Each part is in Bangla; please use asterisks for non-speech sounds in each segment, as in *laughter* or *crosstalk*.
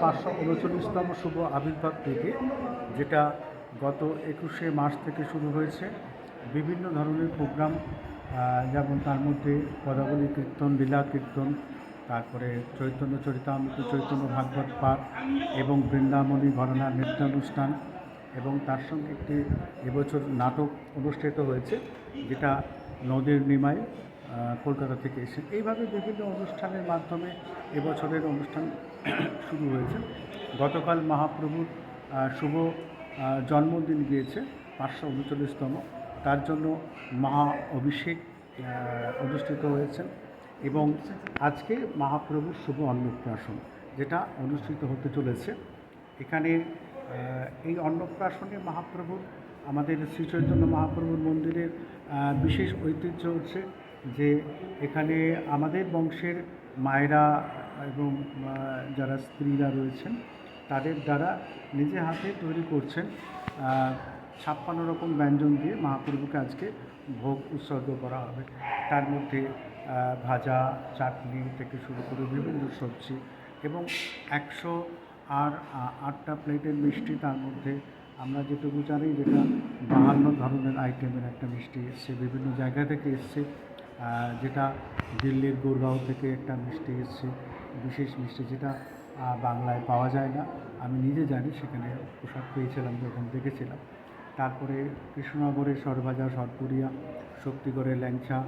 পাঁচশো উনচল্লিশতম শুভ আবির্ভাব থেকে যেটা গত একুশে মার্চ থেকে শুরু হয়েছে। বিভিন্ন ধরনের প্রোগ্রাম যেমন তার মধ্যে পদাবলী কীর্তন, লীলা কীর্তন, তারপরে চৈতন্য চরিতামৃত, চৈতন্য ভাগবত পাঠ এবং বৃন্দাবনী ঘরনা নৃত্যানুষ্ঠান এবং তার সঙ্গে একটি এবছর নাটক অনুষ্ঠিত হয়েছে, যেটা নদীর নিমায় কলকাতা থেকে এসে। এইভাবে বিভিন্ন অনুষ্ঠানের মাধ্যমে এবছরের অনুষ্ঠান শুরু হয়েছে। গতকাল মহাপ্রভুর শুভ জন্মদিন গিয়েছে, পাঁচশো উনচল্লিশতম। তার জন্য মহা অভিষেক অনুষ্ঠিত হয়েছে এবং আজকে মহাপ্রভুর শুভ অন্নপ্রাশন, যেটা অনুষ্ঠিত হতে চলেছে। এখানে এই অন্নপ্রাশনে মহাপ্রভুর, আমাদের শ্রী চৈতন্য মহাপ্রভুর মন্দিরের বিশেষ ঐতিহ্য হচ্ছে যে এখানে আমাদের বংশের মায়েরা এবং যারা স্ত্রীরা রয়েছেন, তাদের দ্বারা নিজে হাতে তৈরি করছেন ছাপ্পান্ন রকম ব্যঞ্জন দিয়ে মহাপ্রভুকে আজকে ভোগ উৎসর্গ করা হবে। তার মধ্যে ভাজা, চাটনি থেকে শুরু করে বিভিন্ন সবজি এবং একশো আর আটটা প্লেটের মিষ্টি তার মধ্যে আমরা যেটুকু জানি যেটা বাহান্ন ধরনের আইটেমের একটা মিষ্টি এসছে, বিভিন্ন জায়গা থেকে এসছে। যেটা দিল্লির গুরগাঁও থেকে একটা মিষ্টি এসছে, বিশেষ মিষ্টি যেটা বাংলায় পাওয়া যায় না। আমি নিজে জানি, সেখানে প্রসাদ পেয়েছিলাম, যখন দেখেছিলাম। তারপরে কৃষ্ণনগরের সরভাজা সরপুরিয়া, শক্তিগড়ের ল্যাংচা,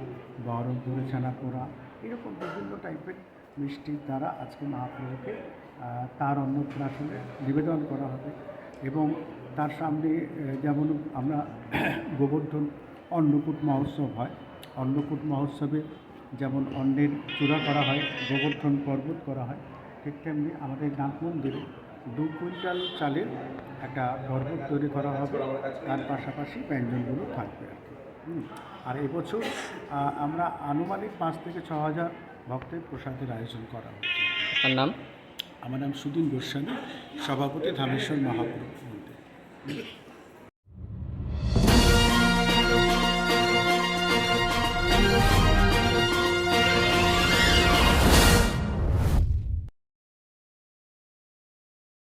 বহরমপুরের ছানাপোড়া, এরকম বিভিন্ন টাইপের মিষ্টির দ্বারা আজকে মহাপ্রভুকে তার অন্নপ্রাশনে নিবেদন করা হবে। এবং তার সামনে যেমন আমরা *coughs* গোবর্ধন অন্নকূট মহোৎসব হয় অন্নকূট মহোৎসবে যেমন অন্নের চূড়া করা হয় গোবর্ধন পর্বত করা হয় ঠিক তেমনি আমাদের নাথ মন্দিরে দু কুইন্টাল চালের একটা পর্বত তৈরি করা হবে। তার পাশাপাশি ব্যঞ্জনগুলো থাকবে আর কি। আর এবছর আমরা আনুমানিক পাঁচ থেকে ছ হাজার ভক্তের প্রসাদের আয়োজন করা হচ্ছে। আপনার নাম? আমার নাম সুদিন গোস্বামী সভাপতি ধামেশ্বর মহাপ্রভু